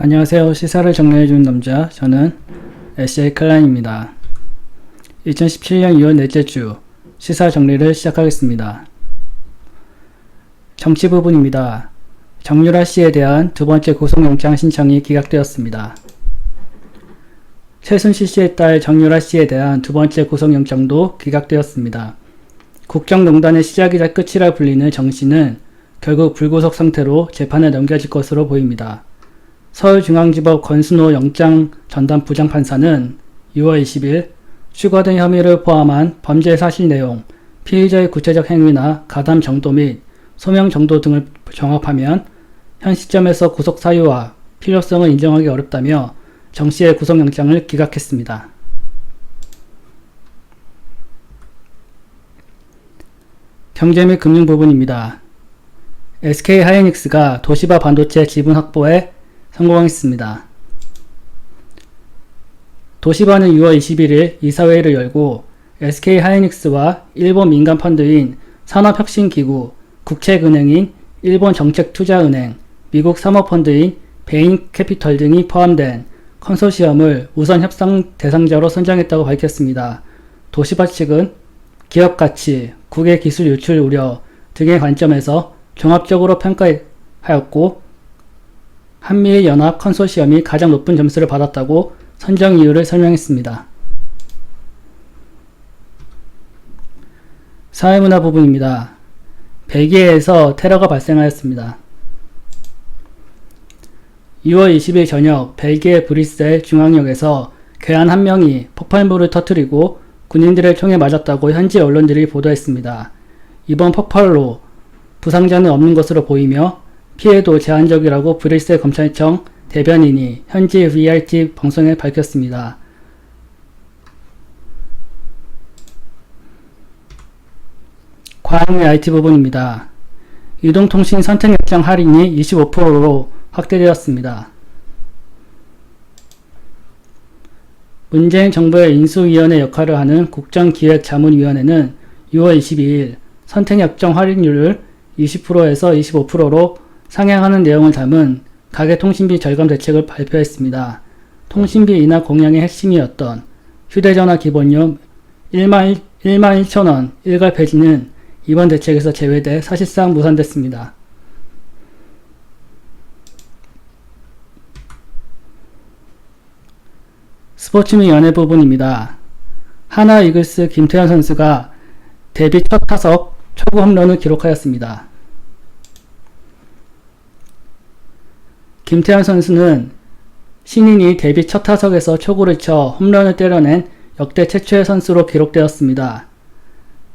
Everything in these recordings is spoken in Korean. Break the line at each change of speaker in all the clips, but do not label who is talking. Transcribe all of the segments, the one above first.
안녕하세요. 시사를 정리해주는 남자. 저는 SJ 클라인입니다. 2017년 2월 넷째 주 시사 정리를 시작하겠습니다. 정치 부분입니다. 정유라 씨에 대한 두 번째 구속영장 신청이 기각되었습니다. 최순실 씨의 딸 정유라 씨에 대한 두 번째 구속영장도 기각되었습니다. 국정농단의 시작이자 끝이라 불리는 정 씨는 결국 불구속 상태로 재판에 넘겨질 것으로 보입니다. 서울중앙지법 권순호 영장 전담 부장판사는 6월 20일 추가된 혐의를 포함한 범죄 사실 내용, 피의자의 구체적 행위나 가담 정도 및 소명 정도 등을 종합하면 현 시점에서 구속 사유와 필요성을 인정하기 어렵다며 정 씨의 구속영장을 기각했습니다. 경제 및 금융 부분입니다. SK 하이닉스가 도시바 반도체 지분 확보에 성공했습니다. 도시바는 6월 21일 이사회를 열고 SK 하이닉스와 일본 민간 펀드인 산업혁신기구, 국책은행인 일본 정책투자은행, 미국 사모펀드인 베인캐피털 등이 포함된 컨소시엄을 우선 협상 대상자로 선정했다고 밝혔습니다. 도시바 측은 기업 가치, 국외 기술 유출 우려 등의 관점에서 종합적으로 평가하였고 한미일 연합 컨소시엄이 가장 높은 점수를 받았다고 선정 이유를 설명했습니다. 사회문화 부분입니다. 벨기에에서 테러가 발생하였습니다. 2월 20일 저녁 벨기에 브뤼셀 중앙역에서 괴한 한 명이 폭발물을 터뜨리고 군인들을 총에 맞았다고 현지 언론들이 보도했습니다. 이번 폭발로 부상자는 없는 것으로 보이며 피해도 제한적이라고 브뤼셀 검찰청 대변인이 현지 VRT 방송에 밝혔습니다. 과학의 IT 부분입니다. 이동통신 선택역장 할인이 25%로 확대되었습니다. 문재인 정부의 인수위원회 역할을 하는 국정기획자문위원회는 6월 22일 선택역정 할인율을 20%에서 25%로 상향하는 내용을 담은 가계통신비 절감 대책을 발표했습니다. 통신비 인하 공약의 핵심이었던 휴대전화 기본료 1만, 1만 1천원 일괄 폐지는 이번 대책에서 제외돼 사실상 무산됐습니다. 스포츠 및 연예 부분입니다. 하나 이글스 김태현 선수가 데뷔 첫 타석 초구 홈런을 기록하였습니다. 김태현 선수는 신인이 데뷔 첫 타석에서 초구를 쳐 홈런을 때려낸 역대 최초의 선수로 기록되었습니다.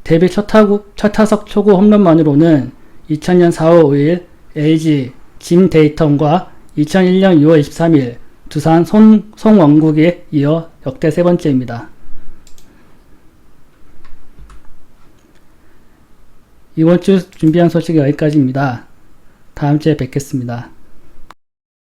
데뷔 첫, 타구, 첫 타석 초구 홈런만으로는 2000년 4월 5일 LG 짐 데이턴과 2001년 6월 23일 두산 손, 송원국에 이어 역대 세 번째입니다. 이번 주 준비한 소식이 여기까지입니다. 다음 주에 뵙겠습니다.